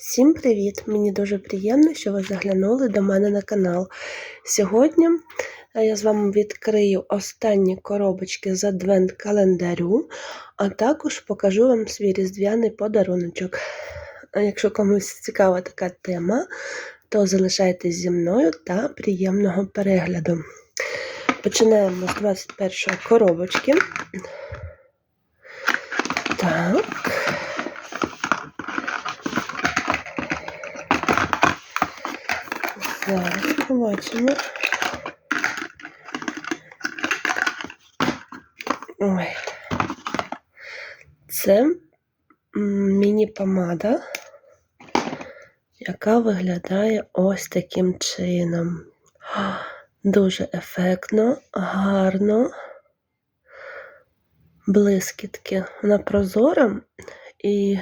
Всім привіт! Мені дуже приємно, що ви заглянули до мене на канал. Сьогодні е, я з вами відкрию останні коробочки з адвент календарю, а також покажу вам свій різдвяний подаруночок. Якщо комусь цікава така тема, то залишайтесь зі мною та приємного перегляду. Починаємо з 21 коробочки. Так. Зараз побачимо. Ой. Це міні-помада, яка виглядає ось таким чином. Дуже ефектно, гарно, блискітки. Вона прозора і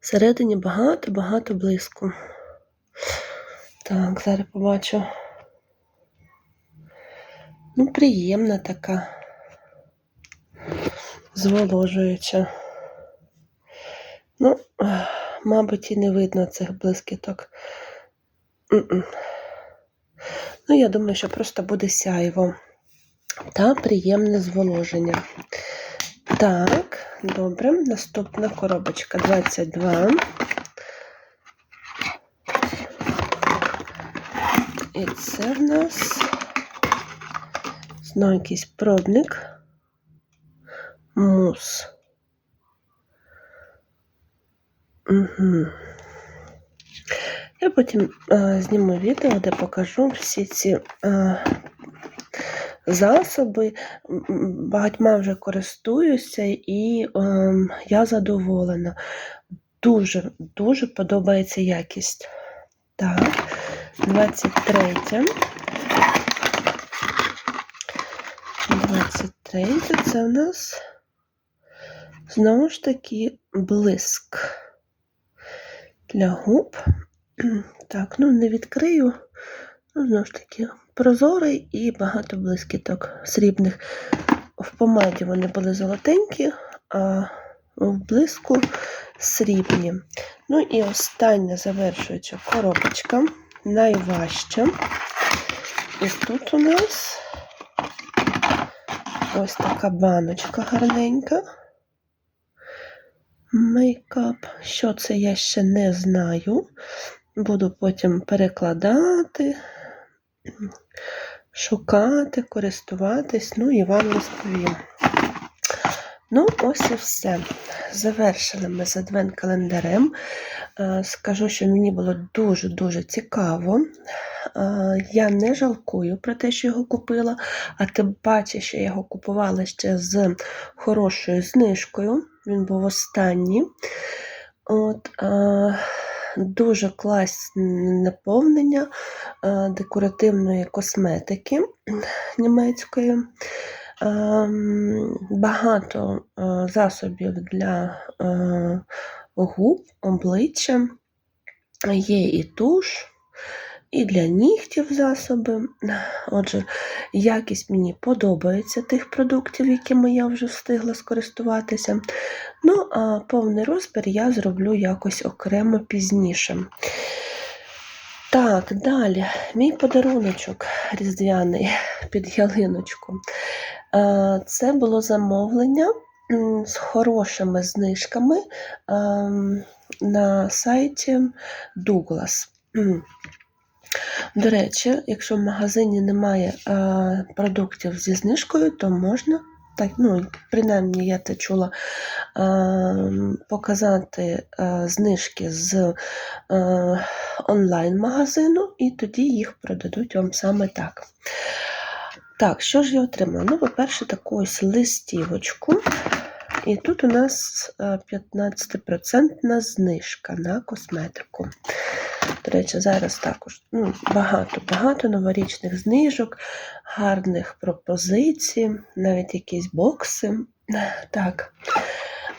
всередині багато-багато блиску. Так, зараз побачу. Ну, приємна така, зволожуюча. Ну, мабуть, і не видно цих блискіток. Ну, я думаю, що просто буде сяйво та приємне зволоження. Так, добре, наступна коробочка 22. І це в нас знову якийсь пробник. Мус. Угу. Я потім е, зніму відео, де покажу всі ці е, засоби. Багатьма вже користуюся і е, я задоволена. Дуже, дуже подобається якість. Так, 23. 23 це у нас знову ж таки блиск для губ. Так, ну не відкрию. Ну, знову ж таки, прозорий і багато блискіток срібних. В помаді вони були золотенькі, а в блиску срібні. Ну і остання завершуюча коробочка, найважча. І тут у нас ось така баночка гарненька. Мейкап. Що це я ще не знаю. Буду потім перекладати, шукати, користуватись, ну і вам розповім. Ну, ось і все. Завершили ми з адвент-календарем. Е, Скажу, що мені було дуже-дуже цікаво. Е, Я не жалкую про те, що його купила, а тим паче, що я його купувала ще з хорошою знижкою. Він був останній. От, е, Дуже класне наповнення декоративної косметики німецької. Ем, Багато е, засобів для е, губ, обличчя. Є і туш, і для нігтів засоби. Отже, якість мені подобається тих продуктів, якими я вже встигла скористуватися. Ну, а повний розбір я зроблю якось окремо пізніше. Так, далі, мій подаруночок різдвяний під ялиночку. Е, Це було замовлення з хорошими знижками ем, на сайті Douglas. До речі, якщо в магазині немає е, продуктів зі знижкою, то можна, так, ну, принаймні я це чула, е, показати е, знижки з е, онлайн-магазину, і тоді їх продадуть вам саме так. Так, що ж я отримала? Ну, по-перше, таку ось листівочку. І тут у нас е, 15% знижка на косметику. До речі, зараз також ну, багато-багато новорічних знижок, гарних пропозицій, навіть якісь бокси. Так.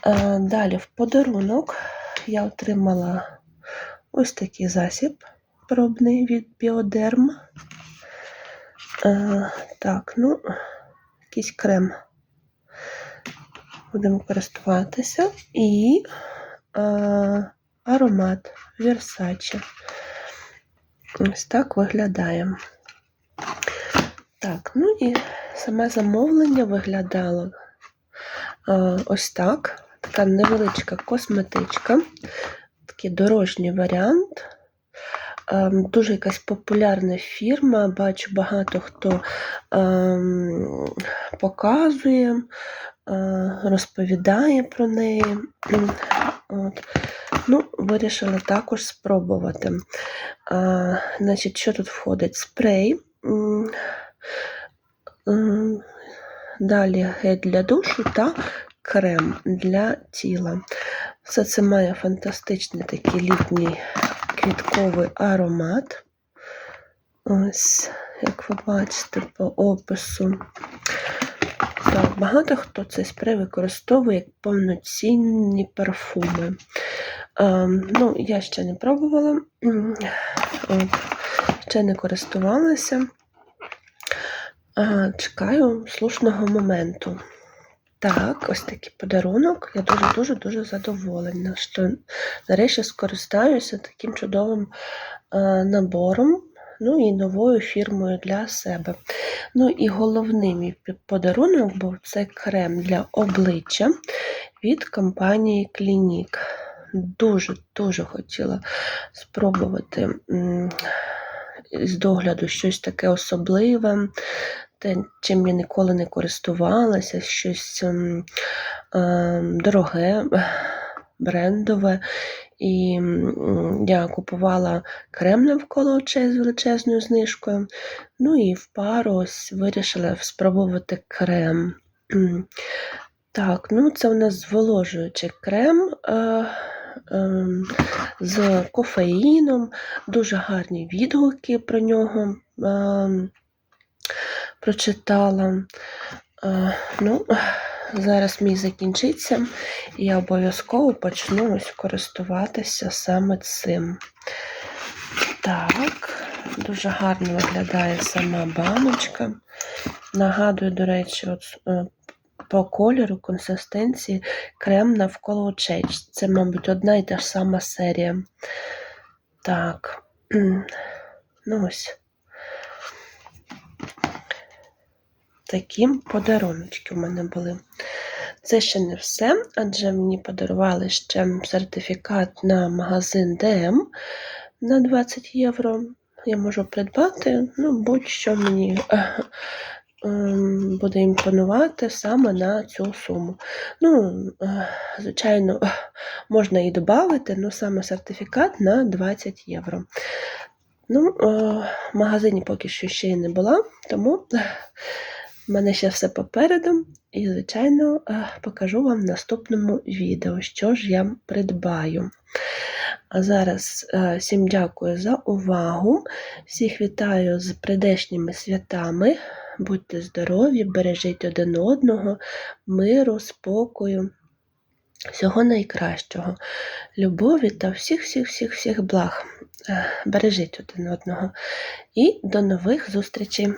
Е, Далі в подарунок я отримала ось такий засіб пробний від Біодерм. Е, Так, ну, якийсь крем. Будемо користуватися. І е, аромат Versace. Ось так виглядає. Так, ну і саме замовлення виглядало е, ось так. Така невеличка косметичка, такий дорожній варіант. Ем, Дуже якась популярна фірма. Бачу, багато хто ем, показує, е, розповідає про неї. От. Ну, вирішила також спробувати. А, значить, що тут входить? Спрей. Далі гель для душу та крем для тіла. Все це має фантастичний такий літній квітковий аромат. Ось, як ви бачите по опису. Так, багато хто цей спрей використовує як повноцінні парфуми. Ем, ну, я ще не пробувала, ще не користувалася. А, чекаю слушного моменту. Так, ось такий подарунок. Я дуже-дуже-дуже задоволена, що нарешті скористаюся таким чудовим е, набором, ну і новою фірмою для себе. Ну і головний мій подарунок був це крем для обличчя від компанії Clinique. Дуже-дуже хотіла спробувати з догляду щось таке особливе, те, чим я ніколи не користувалася, щось ем, ем, дороге, брендове. І я купувала крем навколо з величезною знижкою. Ну і в пару ось вирішила спробувати крем. Так, ну це у нас зволожуючий крем. Е, ем, з кофеїном, дуже гарні відгуки про нього ем, прочитала. Е, ну, зараз мій закінчиться, і я обов'язково почну ось користуватися саме цим. Так, дуже гарно виглядає сама баночка. Нагадую, до речі, от, е, по кольору, консистенції крем навколо очей. Це, мабуть, одна і та ж сама серія. Так. Ну ось. Такі подаруночки в мене були. Це ще не все, адже мені подарували ще сертифікат на магазин DM на 20 євро. Я можу придбати, ну, будь-що мені е, ем, буде імпонувати саме на цю суму. Ну, е, звичайно, можна і додати, але саме сертифікат на 20 євро. Ну, е, в магазині поки що ще й не була, тому в мене ще все попереду. І, звичайно, е, покажу вам в наступному відео, що ж я придбаю. А зараз е, всім дякую за увагу. Всіх вітаю з прийдешніми святами. Будьте здорові, бережіть один одного, миру, спокою, всього найкращого, любові та всіх-всіх-всіх-всіх благ. Е, Бережіть один одного. І до нових зустрічей.